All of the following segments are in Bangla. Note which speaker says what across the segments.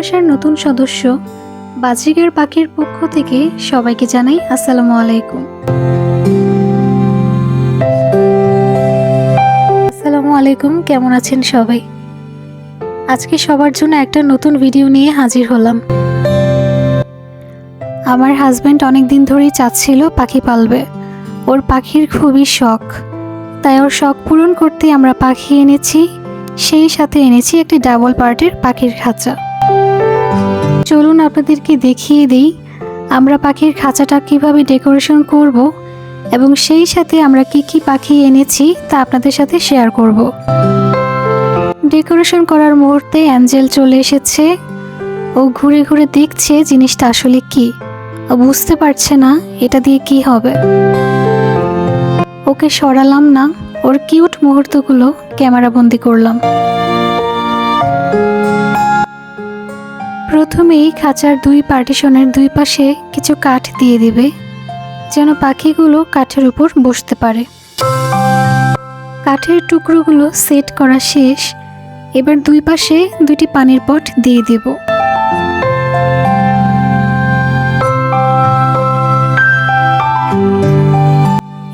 Speaker 1: বাসার নতুন সদস্য, বাজিগার পাখির পক্ষ থেকে সবাইকে জানাই আসসালামু আলাইকুম। আসসালামু আলাইকুম, কেমন আছেন সবাই? আজকে সবার জন্য একটা নতুন ভিডিও নিয়ে হাজির হলাম। আমার হাজব্যান্ড অনেক দিন ধরেই চাচ্ছিল পাখি পালবে। ওর পাখির খুবই শখ। তাই ওর শখ পূরণ করতে আমরা পাখি এনেছি, সেই সাথে এনেছি একটি ডাবল পার্টের পাখির খাঁচা। চলুন আপনাদেরকে দেখিয়ে দিই, আমরা পাখির খাঁচাটা কীভাবে ডেকোরেশন করব এবং সেই সাথে আমরা কি কি পাখি এনেছি তা আপনাদের সাথে শেয়ার করব। ডেকোরেশন করার মুহূর্তে অ্যাঞ্জেল চলে এসেছে ও ঘুরে ঘুরে দেখছে জিনিসটা আসলে কি। ও বুঝতে পারছে না এটা দিয়ে কি হবে। ওকে সরালাম না, ওর কিউট মুহূর্তগুলো ক্যামেরা বন্দি করলাম। প্রথমেই খাঁচার দুই পার্টিশনের দুই পাশে কিছু কাঠ দিয়ে দিবে, যেন পাখিগুলো কাঠের উপর বসতে পারে। কাঠের টুকরোগুলো সেট করা শেষ, এবার দুই পাশে দুটি পানির পট দিয়ে দেব।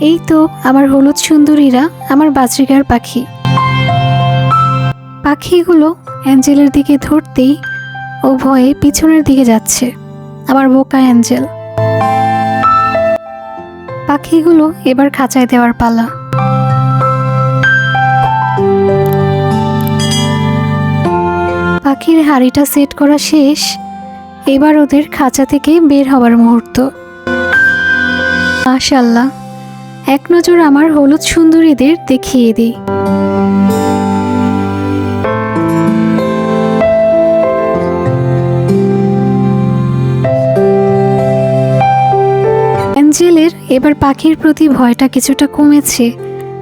Speaker 1: এই তো আমার হলুদ সুন্দরীরা, আমার বাজরিগার পাখি। পাখিগুলো অ্যাঞ্জেলের দিকে ধরতেই ও ভয়ে পিছনের দিকে যাচ্ছে। আবার বোকা অ্যাঞ্জেল। পাখিগুলো এবার খাঁচায় দেওয়ার পালা। পাখির হাড়িটা সেট করা শেষ। এবার ওদের খাঁচা থেকে বের হবার মুহূর্ত। মাশাল্লাহ এক নজর আমার হলুদ সুন্দরীদের দেখিয়ে দিই। অ্যাঞ্জেলের এবার পাখির প্রতি ভয়টা কিছুটা কমেছে,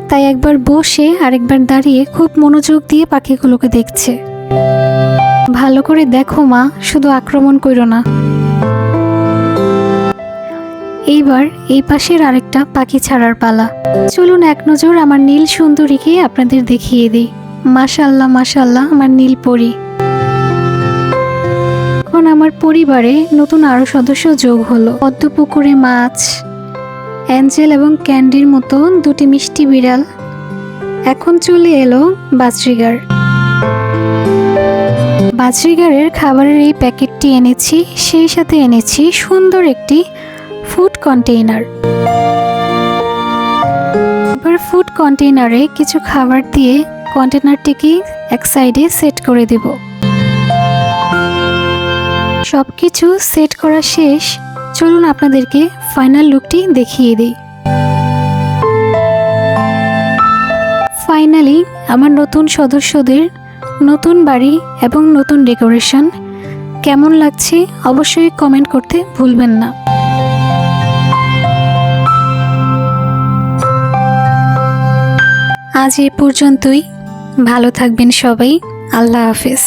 Speaker 1: তাই একবার বসে আরেকবার দাঁড়িয়ে খুব মনোযোগ দিয়ে পাখিগুলোকে দেখছে। ভালো করে দেখো মা, শুধু আক্রমণ করো না। এইবার এই পাশের আরেকটা পাখি ছাড়ার পালা। চলুন এক নজর আমার নীল সুন্দরীকে আপনাদের দেখিয়ে দিই। মাশাল্লাহ মাশাল্লাহ আমার নীল পরি। আমার পরিবারে নতুন আরও সদস্য যোগ হলো। পদ্ম পুকুরে মাছ, অ্যাঞ্জেল এবং ক্যান্ডির মতো দুটি মিষ্টি বিড়াল। এখন চলে এলো বাজরিগার। বাজরিগারের খাবারের এই প্যাকেটটি এনেছি, সেই সাথে এনেছি সুন্দর একটি ফুড কন্টেইনার। এবার ফুড কন্টেইনারে কিছু খাবার দিয়ে কন্টেইনারটিকে এক সাইডে সেট করে দেব। সব কিছু সেট করা শেষ। চলুন আপনাদেরকে ফাইনাল লুকটি দেখিয়ে দিই। ফাইনালি, আমার নতুন সদস্যদের নতুন বাড়ি এবং নতুন ডেকোরেশন কেমন লাগছে অবশ্যই কমেন্ট করতে ভুলবেন না। আজ এ পর্যন্তই। ভালো থাকবেন সবাই। আল্লাহ হাফিজ।